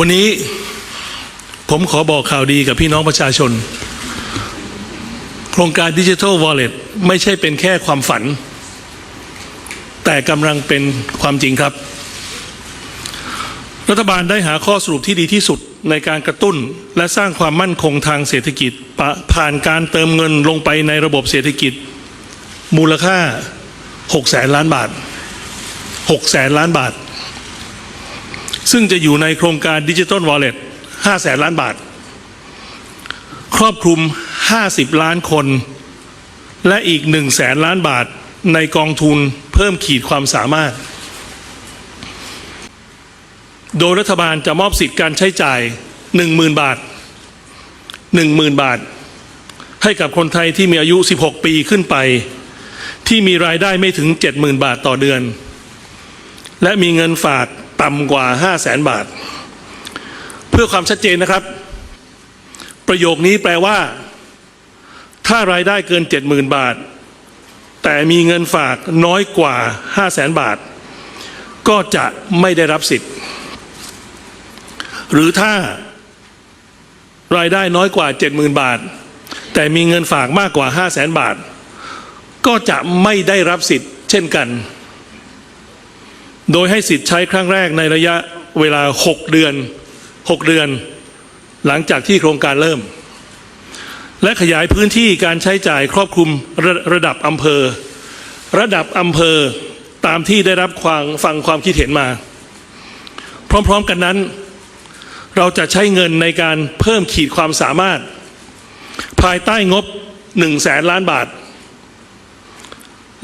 วันนี้ผมขอบอกข่าวดีกับพี่น้องประชาชน โครงการดิจิทัลวอลเล็ตไม่ใช่เป็นแค่ความฝัน แต่กำลังเป็นความจริงครับ รัฐบาลได้หาข้อสรุปที่ดีที่สุดในการกระตุ้นและสร้างความมั่นคงทางเศรษฐกิจ ผ่านการเติมเงินลงไปในระบบเศรษฐกิจ มูลค่า6แสนล้านบาท6แสนล้านบาท ซึ่งจะอยู่ในโครงการดิจิทัลวอลเล็ต5แสนล้านบาท ครอบคลุม 50 ล้านคน และอีก1แสนล้านบาทในกองทุนเพิ่มขีดความสามารถ โดยรัฐบาลจะมอบสิทธิ์การใช้จ่าย 10,000 บาท 10,000 บาท ให้กับคนไทยที่มีอายุ 16 ปีขึ้นไป ที่มีรายได้ไม่ถึง 70,000 บาทต่อเดือน และมีเงินฝาก ต่ำกว่า 5 0 0แสนบาท เพื่อความชัดเจนนะครับ ประโยคนี้แปลว่า ถ้ารายได้เกิน 70,000 บาท แต่มีเงินฝากน้อยกว่า 5 0 0แสนบาท ก็จะไม่ได้รับสิทธิ์ หรือถ้ารายได้น้อยกว่า 70,000 บาท แต่มีเงินฝากมากกว่า 5 0 0แสนบาท ก็จะไม่ได้รับสิทธิ์ เช่นกัน โดยให้สิทธิ์ใช้ครั้งแรกในระยะเวลา 6 เดือน 6 เดือน หลังจากที่โครงการเริ่ม และขยายพื้นที่การใช้จ่ายครอบคลุมระระดับอำเภอ ระดับอำเภอตามที่ได้รับความฟังความคิดเห็นมา พร้อมๆกันนั้น เราจะใช้เงินในการเพิ่มขีดความสามารถ ภายใต้งบ1แสนล้านบาท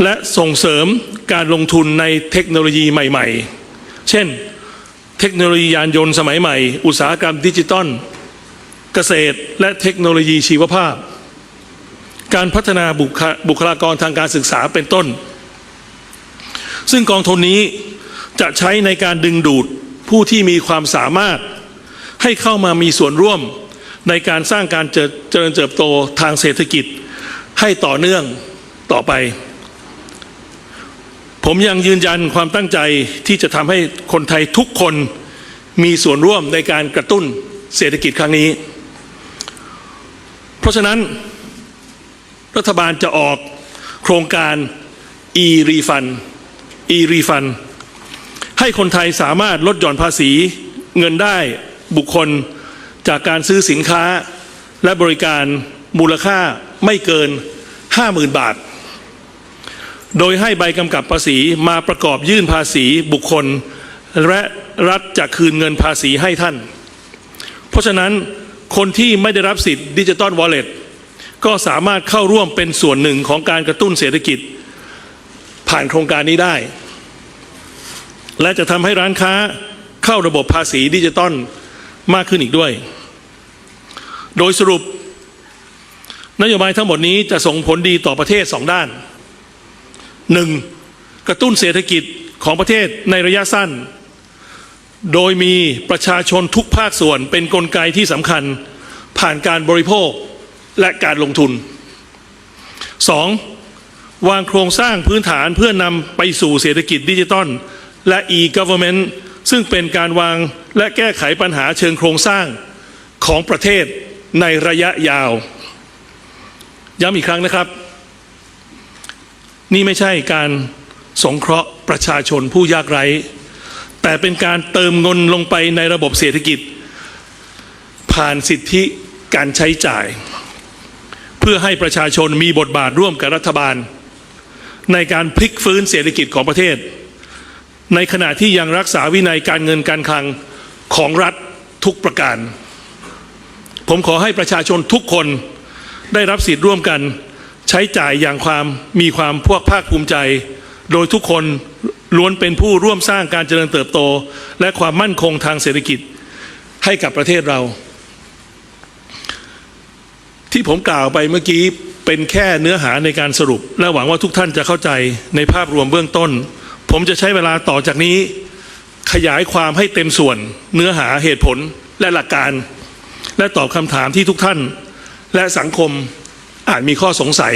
และส่งเสริมการลงทุนในเทคโนโลยีใหม่ ๆ เช่น เทคโนโลยียานยนต์สมัยใหม่ อุตสาหกรรมดิจิตอลเกษตรและเทคโนโลยีชีวภาพ การพัฒนาบุคบคลากรทางการศึกษาเป็นต้น ซึ่งกองทุนนี้จะใช้ในการดึงดูดผู้ที่มีความสามารถให้เข้ามามีส่วนร่วมในการสร้างการเจเจริญเติบโตทางเศรษฐกิจให้ต่อเนื่องต่อไป ผมยังยืนยันความตั้งใจที่จะทำให้คนไทยทุกคนมีส่วนร่วมในการกระตุ้นเศรษฐกิจครั้งนี้ เพราะฉะนั้น รัฐบาลจะออกโครงการ e-refund e-refund ให้คนไทยสามารถลดหย่อนภาษีเงินได้บุคคลจากการซื้อสินค้าและบริการมูลค่าไม่เกิน 50,000 บาท โดยให้ใบกำกับภาษีมาประกอบยื่นภาษีบุคคล และรัฐจะคืนเงินภาษีให้ท่าน เพราะฉะนั้นคนที่ไม่ได้รับสิทธิ์ดิจิตอลวอลเล็ตก็สามารถเข้าร่วมเป็นส่วนหนึ่งของการกระตุ้นเศรษฐกิจ ผ่านโครงการนี้ได้ และจะทำให้ร้านค้าเข้าระบบภาษีดิจิตอลมากขึ้นอีกด้วย โดยสรุป นโยบายทั้งหมดนี้จะส่งผลดีต่อประเทศสองด้าน หนึ่งกระตุ้นเศรษฐกิจของประเทศในระยะสั้น โดยมีประชาชนทุกภาคส่วนเป็นนกลไกที่สำคัญผ่านการบริโภคและการลงทุน 2. วางโครงสร้างพื้นฐานเพื่อนำไปสู่เศรษฐกิจดิจิตอลและ e-government ซึ่งเป็นการวางและแก้ไขปัญหาเชิงโครงสร้างของประเทศในระยะยาว ย้ำอีกครั้งนะครับ นี่ไม่ใช่การสงเคราะห์ประชาชนผู้ยากไร้ แต่เป็นการเติมเงินลงไปในระบบเศรษฐกิจ ผ่านสิทธิการใช้จ่าย เพื่อให้ประชาชนมีบทบาทร่วมกับรัฐบาล ในการพลิกฟื้นเศรษฐกิจของประเทศ ในขณะที่ยังรักษาวินัยการเงินการคลังของรัฐทุกประการ ผมขอให้ประชาชนทุกคนได้รับสิทธิ์ร่วมกัน ใช้จ่ายอย่างความมีความพวกภาคภูมิใจ โดยทุกคนล้วนเป็นผู้ร่วมสร้างการเจริญเติบโต และความมั่นคงทางเศรษฐกิจให้กับประเทศเรา ที่ผมกล่าวไปเมื่อกี้เป็นแค่เนื้อหาในการสรุป และหวังว่าทุกท่านจะเข้าใจในภาพรวมเบื้องต้น ผมจะใช้เวลาต่อจากนี้ ขยายความให้เต็มส่วน เนื้อหาเหตุผลและหลักการ และตอบคำถามที่ทุกท่าน และสังคม อาจมีข้อสงสัย